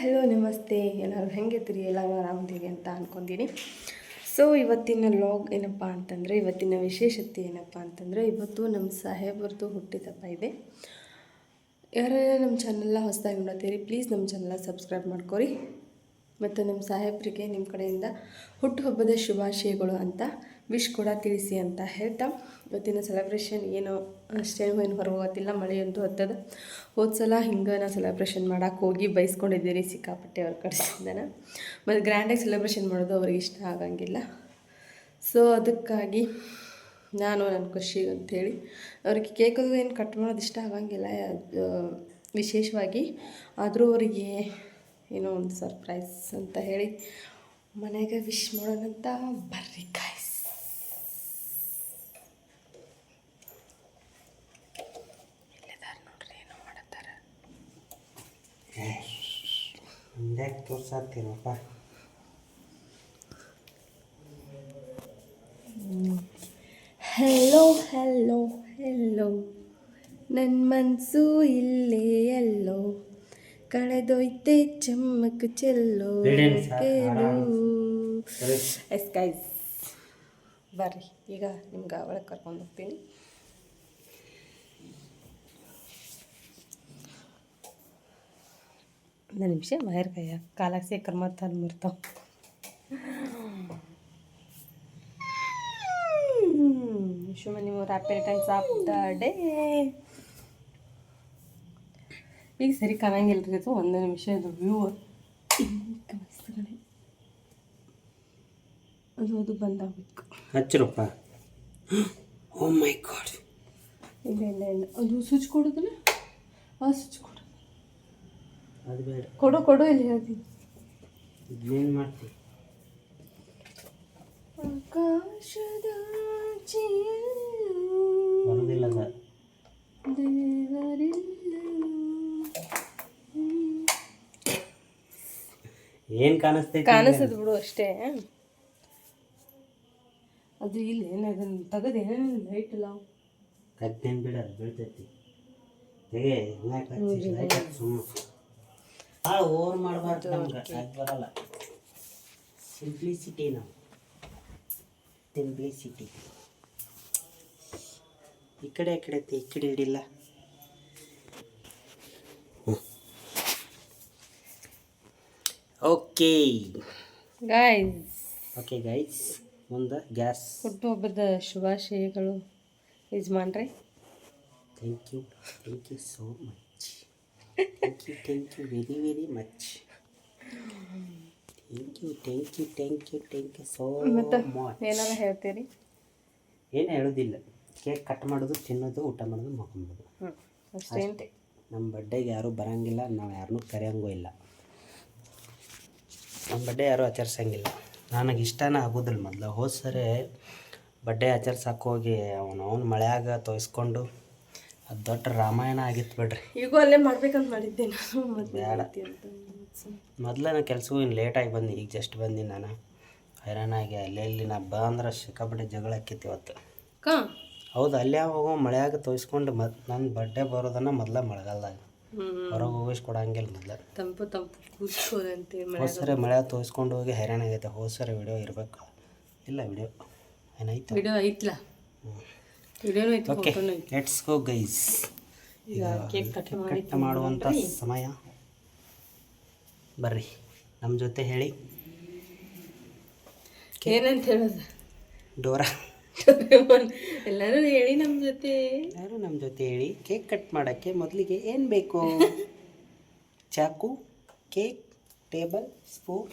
Hello, ನಮಸ್ತೆ. ಎಲ್ಲರೂ ಹೆಂಗಿದ್ದೀರಿ ಎಲ್ಲರೂ ಆರಾಮದಿರಿ ಅಂತ ಅಂದ್ಕೊಂತೀನಿ ಸೊ ಇವತ್ತಿನ ಲಾಗ್ ಏನಪ್ಪ ಅಂತಂದರೆ, ಇವತ್ತಿನ ವಿಶೇಷತೆ ಏನಪ್ಪ ಅಂತಂದರೆ, ಇವತ್ತು ನಮ್ಮ ಸಾಹೇಬರದು ಹುಟ್ಟಿದಪ್ಪ ಇದೆ. ಯಾರು ನಮ್ಮ ಚಾನಲ್ನ ಹೊಸದಾಗಿ ನೋಡತ್ತೀರಿ ಪ್ಲೀಸ್ ನಮ್ಮ ಚಾನಲ್ನ ಸಬ್ಸ್ಕ್ರೈಬ್ ಮಾಡ್ಕೊರಿ. ಮತ್ತು ನಮ್ಮ ಸಾಹೇಬರಿಗೆ ನಿಮ್ಮ ಕಡೆಯಿಂದ ಹುಟ್ಟುಹಬ್ಬದ ಶುಭಾಶಯಗಳು ಅಂತ ವಿಶ್ ಕೂಡ ತಿಳಿಸಿ ಅಂತ ಹೇಳ್ತಾ ಇವತ್ತಿನ ಸೆಲೆಬ್ರೇಷನ್ ಏನು ಅಷ್ಟೇನು ಏನು ಹೊರಗೆ ಮಳೆ ಮಳೆಯಂತೂ ಹತ್ತದ. ಹೋದ ಸಲ ಹಿಂಗೆ ನಾ ಸೆಲೆಬ್ರೇಷನ್ ಮಾಡೋಕೆ ಹೋಗಿ ಬೈಸ್ಕೊಂಡಿದ್ದೀರಿ ಸಿಕ್ಕಾಪಟ್ಟೆ ಅವ್ರ ಕಡೆಯಿಂದನ ಮತ್ತು ಗ್ರ್ಯಾಂಡಾಗಿ ಸೆಲೆಬ್ರೇಷನ್ ಮಾಡೋದು ಅವ್ರಿಗೆ ಇಷ್ಟ ಆಗಂಗಿಲ್ಲ. ಸೊ ಅದಕ್ಕಾಗಿ ನಾನು ನನ್ನ ಖುಷಿ ಅಂಥೇಳಿ ಅವ್ರಿಗೆ ಕೇಕ್ ಏನು ಕಟ್ ಮಾಡೋದು ಇಷ್ಟ ಆಗಂಗಿಲ್ಲ. ವಿಶೇಷವಾಗಿ ಆದರೂ ಅವರಿಗೆ ಏನೋ ಒಂದು ಸರ್ಪ್ರೈಸ್ ಅಂತ ಹೇಳಿ ಮನೆಗೆ ವಿಶ್ ಮಾಡೋಣಂತ ಬರ್ರಿ ಕಾಯ್ಸ್ ಇಲ್ಲಿದಾರ ನೋಡ್ರಿ ಏನೋ ಮಾಡತ್ತಾರ ಹಿಂದ್ಯಾಕೆ ತೋರ್ಸಾತ್ತೀರಪ್ಪ ಹೆಲೋ ಹೆಲೋ ಹೆಲೋ ನನ್ನ ಮನಸ್ಸು ಇಲ್ಲೇ ಎಲ್ಲೋ ಕಳೆದೊಯ್ತೆ ಚಮ್ಮಕ್ ಚೆಲ್ಲೋ. ಎಸ್ ಗೈಸ್ ಬರ್ರಿ ಈಗ ನಿಮ್ಗೆ ಒಳಗೆ ಕರ್ಕೊಂಡು ಹೋಗ್ತೀನಿ ಒಂದು ನಿಮಿಷ ಮಾಯರ್ ಕೈಯ. ಕಾಲಾಗ ಸೇಕರ್ ಮತ್ತು ಅದು ಮುರ್ತಾವ wish money more of the day ಈಗ ಸರಿ ಕಾಣಂಗಿಲ್ಲ ರೀ ಅದು ಒಂದು ನಿಮಿಷ ಇದು ವ್ಯೂ ಅದು ಅದು ಬಂದಾಗಬೇಕು. ಹಚ್ಚಿರಪ್ಪ. ಓ ಮೈ ಗಾಡ್ ಇಲ್ಲ ಇಲ್ಲ ಇಲ್ಲ. ಅದು ಸ್ವಿಚ್ ಕೊಡೋದಲ್ಲ ಆ ಸ್ವಿಚ್ ಕೊಡು. ಅದು ಬೇಡ. ಕೊಡು ಕೊಡು ಇಲ್ಲಿ ಹೇಳ್ತೀನಿ. ಏನು ಮಾಡ್ತಿ? ಆಕಾಶದ ಬರೋದಿಲ್ಲ ಅದ ಏನು ಕಾಣಿಸ್ತೈತಿ ಕಾಣಿಸ್ತದ ಬಿಡು ಅಷ್ಟೇ. ಅದು ಇಲ್ಲ ಏನು ತಗದ ತೆಗೆದು ಏನೇನು ಲೈಟ್ ಇಲ್ಲ ಕತ್ತೇನು ಬಿಡ ಬೀಳ್ತೈತಿ. ತೆಗೆ ಲೈಟ್ ಸುಮ್ಮ ಭಾಳ ಓವರ್ ಮಾಡಬಾರ್ದು ನಮ್ಗೆ ಅದು ಬರಲ್ಲ. ಸಿಂಪ್ಲಿಸಿಟಿ ನಾವು. ಸಿಂಪ್ಲಿಸಿಟಿ ಈ ಕಡೆ ಆ ಕಡೆ ಈ ಕಡೆ ಹಿಡಿಲ್ಲ. ಓಕೆ ಗಾಯ್ಸ್ ಓಕೆ ಗೈಸ್ ಮುಂದೆ ಗ್ಯಾಸ್. ಹುಟ್ಟುಹಬ್ಬದ ಶುಭಾಶಯಗಳು. ಯಜಮಾನ್ರಿ. Thank you thank you so much thank you thank you very very much thank you thank you thank you thank you so much ಏನಾರ ಹೇಳ್ತೀರಿ? ಏನು ಹೇಳೋದಿಲ್ಲ. ಕೇಕ್ ಕಟ್ ಮಾಡೋದು ತಿನ್ನೋದು ಊಟ ಮಾಡೋದು ಮಕ್ಕೊಂಬೋದು ಅಷ್ಟೇ ನಮ್ಮ ಬರ್ಡೇಗೆ ಯಾರೂ ಬರೋಂಗಿಲ್ಲ ನಾವು ಯಾರನ್ನೂ ಕರೆಯೋಂಗೂ ಇಲ್ಲ. ನಮ್ಮ ಬರ್ಡೇ ಯಾರೂ ಆಚರಿಸಂಗಿಲ್ಲ. ನನಗೆ ಇಷ್ಟನೇ ಆಗೋದಿಲ್ಲ ಮೊದಲು. ಹೋದ ಸರಿ ಬರ್ಡೇ ಹೋಗಿ ಅವನು ಅವ್ನು ಮಳೆಯಾಗ ತೋಯಿಸ್ಕೊಂಡು ಅದು ದೊಡ್ಡ ರಾಮಾಯಣ ಆಗಿತ್ತು ಬಿಡ್ರಿ. ಈಗೂ ಅಲ್ಲೇ ಮಾಡ್ಬೇಕಂತ ಮಾಡಿದ್ದೆ ನಾನು ಮತ್ತೆ ಬೇಡ. ಮೊದಲು ನಾನು ಕೆಲಸಕ್ಕೂ ಇನ್ನು ಲೇಟಾಗಿ ಬಂದು ಈಗ ಜಸ್ಟ್ ಬಂದಿ ನಾನು. ಹೈರಾಣಾಗಿ ಅಲ್ಲೇ ಇಲ್ಲಿ ನಾ ಬಂದ್ರೆ ಅಂದ್ರೆ ಸಿಕ್ಕಾಪಟ್ಟೆ ಜಗಳ ಆಕ್ಕೈತಿ ಇವತ್ತು. ಹೌದು ಅಲ್ಲೇ ಹೋಗೋ ಮಳೆಯಾಗ ತೋರಿಸ್ಕೊಂಡು ಮತ್ ನನ್ನ ಬರ್ಡೆ ಬರೋದನ್ನ ಮೊದಲ ಮಳೆಗಾಲದಾಗ. ಹೊರಗೆ ಹೋಗಿಸ್ ಕೊಡಂಗಿಲ್ಲ ಮೊದಲು. ತಂಪು ತಂಪು ಕೂತ್ಕೋದಂತೆ ಮಳೆ ಹೋದ ಸರಿ ಮಳೆ ತೋಯಿಸ್ಕೊಂಡು ಹೋಗಿ ಹೈರಾಣ ಆಗೈತೆ. ಹೋದ ಸರಿ ವಿಡಿಯೋ ಇರಬೇಕು. ಇಲ್ಲ ವಿಡಿಯೋ ಏನಾಯ್ತು? ವಿಡಿಯೋ ಐತ್ಲ? ಓಕೆ ಲೆಟ್ಸ್ ಗೋ ಗೈಸ್ ಈಗ ಕೇಕ್ ಕಟ್ ಮಾಡಿ ಕಟ್ ಮಾಡುವಂಥ ಸಮಯ. ಬರ್ರಿ ನಮ್ಮ ಜೊತೆ ಹೇಳಿ. ಏನಂತ ಹೇಳೋದು? ಡೋರಾ. ಎಲ್ಲರೂ ಹೇಳಿ ನಮ್ಮ ಜೊತೆ. ಎಲ್ಲರೂ ನಮ್ಮ ಜೊತೆ ಹೇಳಿ. ಕೇಕ್ ಕಟ್ ಮಾಡೋಕ್ಕೆ ಮೊದಲಿಗೆ ಏನು ಬೇಕು? ಚಾಕು ಕೇಕ್ ಟೇಬಲ್ ಸ್ಪೂನ್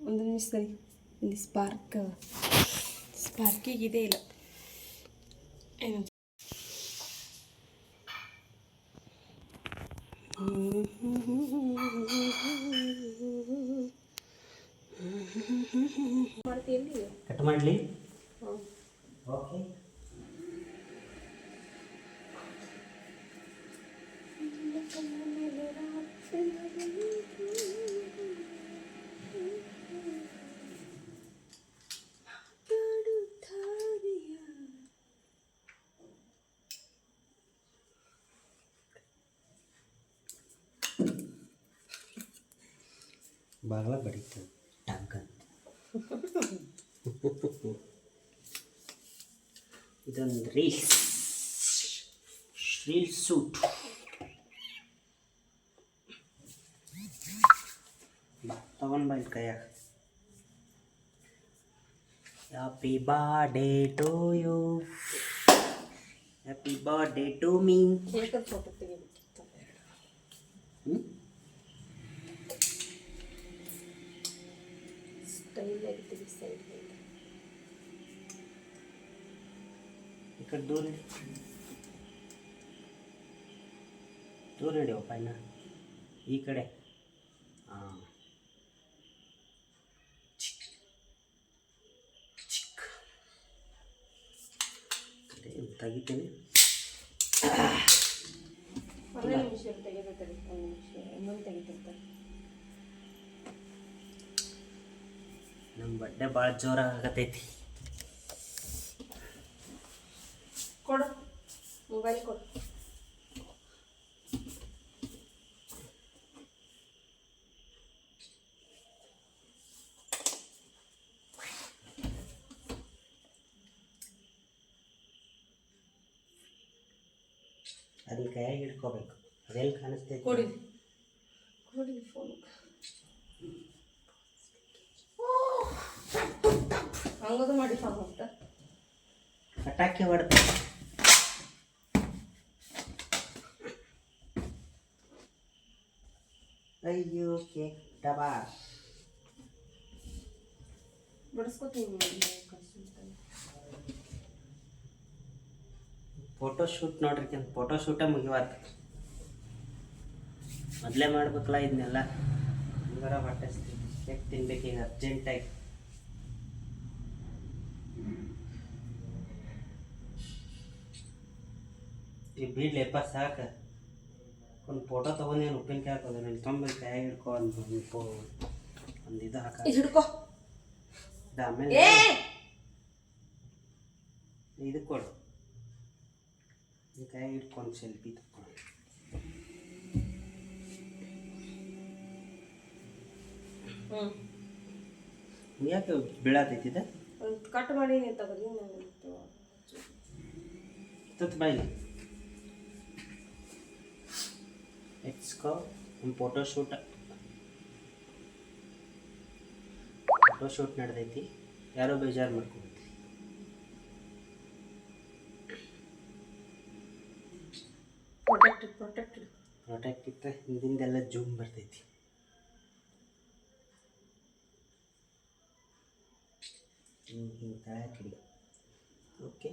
ಒಂದು ನಿಮಿಷ ಸರಿ. ಇಲ್ಲಿ ಸ್ಪಾರ್ಕ್ ಸ್ಪಾರ್ಕಿಗೆ ಇದೆ ಇಲ್ಲ. ಏನು? ಮಾಡ್ತೀನಿ ಕಟ್ ಮಾಡಲಿ. ಓಕೆ ಬಾಗ್ಲ ಬಡಿತದೆ ಟಂಕ್ ಅಂತ ಇದೊಂದು ರೀಲ್ಸ್ ರೀಲ್ಸ್ ಸೂಟ್ ಬಾ ತಗೊಂಡ್ ಬಾ ಇಲ್ಲಿ ಕೈಯಾಗ happy birthday to you happy birthday to me ಕೇಕದ photo ತೆಗಿಬೇಕಿತ್ತು ಸ್ಟೈಲಾಗಿ ತೆಗಿ ಸೈಡ್ ಈ ಕಡೆ ದೂರ ಇಡಿ ದೂರ ಇಡಿಯಪ್ಪ ಇನ್ನ ಈ ಕಡೆ. ಹಾಂ ಚಿಕ್. ಚಿಕ್. ಕಡೆ ತೆಗಿತೀನಿ. ಒಂದೇ ನಿಮಿಷ ತೆಗಿಬೇಕು ಒಂದು ನಿಮಿಷ ಇನ್ನೊಂದು ತೆಗಿತಿರ್ತಾರೆ. ನಮ್ಮ ಬಡ್ಡೆ ಭಾಳ ಜೋರಾಗತೈತಿ ಕೊಡು. ಮೊಬೈಲ್ ಕೊಡು. ಅದನ್ನ ಕೈಯಾಗಿ ಇಟ್ಕೋಬೇಕು ಅದೆಲ್ಲಿ ಕಾಣಿಸ್ತೈತಿ? ಕೊಡಿ ಫೋನ್ ಹಂಗದು ಮಾಡಿ ಫೋನ್ ಅಂತ ಪಟಾಕಿ ಹೊಡೆದು. ಅಯ್ಯೋ ಕೇಕ್ ಡಬಾ. ಬಡಿಸ್ಕೊತೀನಿ ಫೋಟೋ ಶೂಟ್ ನೋಡ್ರಿ ಫೋಟೋ ಶೂಟ ಮುಗಿವಾತ. ಮೊದಲೇ ಮಾಡ್ಬೇಕಲ್ಲ ಇದನ್ನೆಲ್ಲ. ಹಂಗಾರ ಬಟ್ಟೆ ಕೇಕ್ ತಿನ್ಬೇಕೀಗ ಅರ್ಜೆಂಟಾಗಿ ಈ ಬೀಡ್ಲೆಪ್ಪ ಸಾಕು. ಒಂದು ಫೋಟೋ ತೊಗೊಂಡೇನು ಉಪ್ಪಿನಕಾಯಿ ಹಾಕೋದು? ನೀನು ತೊಂಬಲ್ಲಿ ಕಾಯಿ ಹಿಡ್ಕೊ ಒಂದು ಒಂದು ಇದು ಹಾಕ. ಹಿಡ್ಕೋ. ಆಮೇಲೆ ಇದು ಕೊಡು. ಈ ಕೈ ಹಿಡ್ಕೊಂಡು ಸೆಲ್ಫಿ ತಕ್ಕೊಡು. ಯಾಕೆ ಬೀಳತೈತಿದೆ ಕಟ್ ಮಾಡಿ ತಗೋದಿ ಬಾಯಿಲಿ. ಗೋ ಒಂದು ಫೋಟೋಶೂಟ್ ಶೂಟ್ ಫೋಟೋ ಶೂಟ್ ನಡೆದೈತಿ ಯಾರೋ ಬೇಜಾರು ಮಾಡ್ಕೊಳ್ತೀವಿ ಪ್ರೊಟೆಕ್ಟ್ ಪ್ರೊಟೆಕ್ಟ್ ಪ್ರೊಟೆಕ್ಟ್ ಇತ್ತ ಹಿಂದಿಂದೆಲ್ಲ ಜೂಮ್ ಬರ್ತೈತಿ ಹಿಂಗೆ ಹಿಂಗೆ ತಳಕ್ಕೆ ಓಕೆ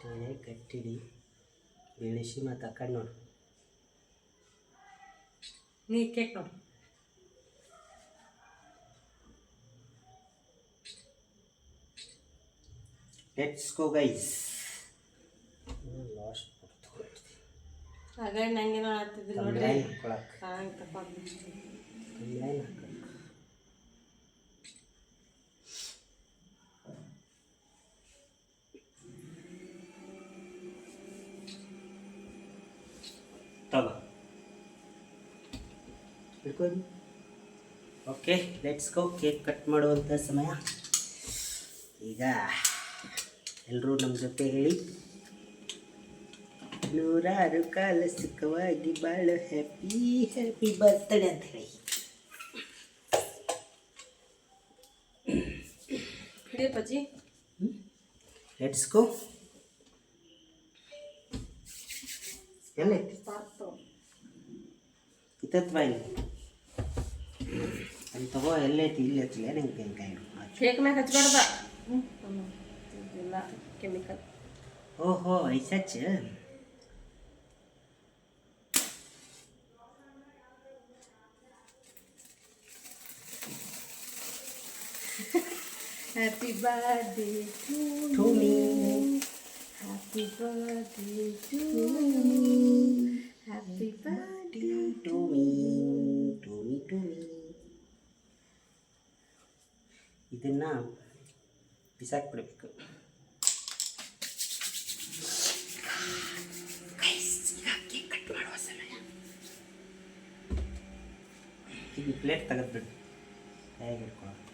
ಅಷ್ಟೇ ಕಟ್ಟಿಡಿ ಬೆಳೆಸಿ ಮತ್ತು ಆ ಕಡೆ ನೋಡು. ನೀ ಕೇಕ್ ನೋಡಿ ಲೆಟ್ಸ್ ಗೋ ಗೈಸ್ ಲಾಸ್ಟ್ ಹಾಗಾಗಿ ನಂಗೇನೋ ಆಗ್ತಿದ್ದಿಲ್ಲ ನೋಡ್ರಿ. ಕಂಬ್ಲೈನ್ ತಗೋ. ಹಿಡ್ಕೊಂಡು okay let's go cake cut ಮಾಡುವಂಥ ಸಮಯ. ಈಗ ಎಲ್ಲರೂ ನಮ್ಮ ಜೊತೆ ಹೇಳಿ. ನೂರಾರು ಕಾಲ ಸುಖವಾಗಿ ಬಾಳು. ಹ್ಯಾಪಿ ಹ್ಯಾಪಿ ಬರ್ತಡೆ ಅಂತ ಹೇಳಿ. ಲೆಟ್ಸ್ ಗೋ ಎಲ್ಲೈತಿ ಪಾರ್ತು ಇತ್ತತ್ ಬಾಯಿಲಿ ಅಲ್ಲಿ ತಗೋ ಎಲ್ಲೈತಿ ಇಲ್ಲಿ ಹಚ್ಚಲೇ ನಿಂಗೆ ತೆಂಕಾಯಿ ಕೇಕ್ ಮ್ಯಾಗ ಹಚ್ಬಾರ್ದ ಇಲ್ಲ ಕೆಮಿಕಲ್ ಓಹೋ ಐಸಚ್ಚ happy birthday to to me happy birthday to happy birthday to me to to me to me to me ಇದನ್ನು ಬಿಸಾಕ್ಬಿಡ್ಬೇಕು ಈಗ ಪ್ಲೇಟ್ ತೆಗೆದ್ಬಿಟ್ಟು ಹೇಗೆ ಹಿಡ್ಕೊಳ್ಳೋದು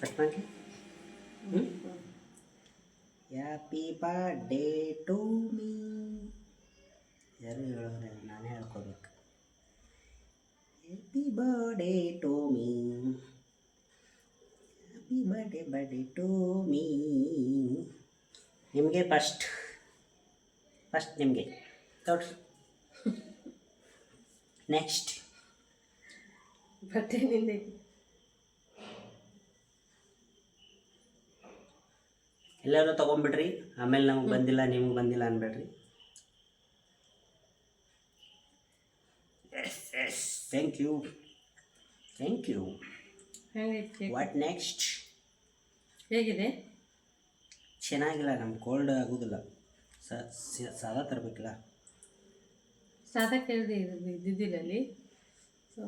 ಕಟ್ ಮಾಡಿ ಹ್ಯಾಪಿ ಬರ್ಡೇ ಟು ಮೀ ಯಾರು ಹೇಳೋರೆ ನಾನೇ ಹೇಳ್ಕೋಬೇಕು. Happy birthday to me happy birthday birthday to me ನಿಮಗೆ ಫಸ್ಟ್ ಫಸ್ಟ್ ನಿಮಗೆ. ತೋಡ್ರಿ ನೆಕ್ಸ್ಟ್ ಬಟ್ಟೆ ಎಲ್ಲರೂ ತೊಗೊಂಬಿಡ್ರಿ. ಆಮೇಲೆ ನಮಗೆ ಬಂದಿಲ್ಲ ನಿಮಗೆ ಬಂದಿಲ್ಲ ಅನ್ಬೇಡ್ರಿ. Yes yes thank you thank you what next ಹೇಗಿದೆ? ಚೆನ್ನಾಗಿಲ್ಲ ನಮ್ಗೆ ಕೋಲ್ಡ್ ಆಗೋದಿಲ್ಲ. ಸಾದಾ ತರಬೇಕಿಲ್ಲ. ಸಾದಾ ಕೇಳಿದೆ ಇದು ಇದ್ದಿದ್ದಿಲ್ಲ ಅಲ್ಲಿ. ಸೊ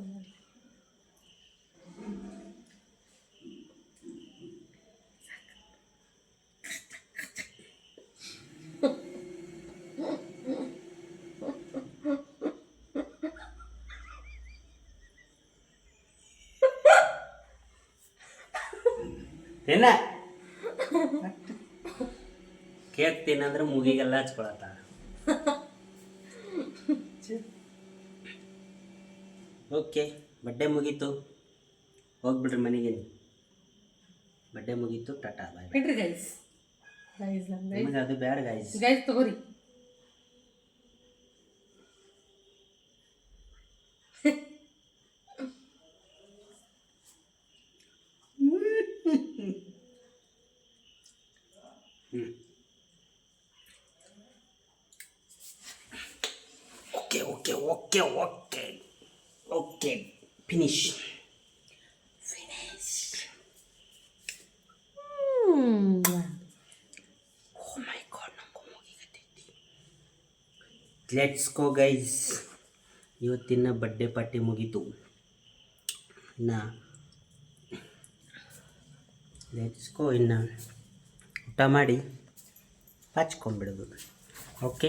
ಏನ ಕೇಕ್ ತಿನ್ನಂದ್ರೆ ಮುಗಿಗೆಲ್ಲ ಹಚ್ಕೊಳತ್ತ. ಓಕೆ ಬಡ್ಡೆ ಮುಗೀತು. ಹೋಗ್ಬಿಡ್ರಿ ಮನೆಗೆ. ಬಡ್ಡೆ ಮುಗೀತು ಟಾಟಾ ಬಾಯ್ ಬಿಡ್ರಿ ಗೈಸ್ ಗೈಸ್ ಗೈಸ್ ಅದು ಬ್ಯಾಡ ಗಾಯ್ಸ್ ಗೈಸ್ ತಗೋರಿ okay okay okay okay finish finish oh my god ನಮಗೂ ಮುಗಿಗತ್ತೈತಿ ಲೆಟ್ಸ್ ಗೋ ಗೈಸ್ ಇವತ್ತಿನ ಬರ್ಡೇ ಪಾರ್ಟಿ ಮುಗೀತು. ಇನ್ನು ಲೆಟ್ಸ್ ಗೋ ಇನ್ನು ಊಟ ಮಾಡಿ ಹಚ್ಕೊಂಬಿಡೋದು ಓಕೆ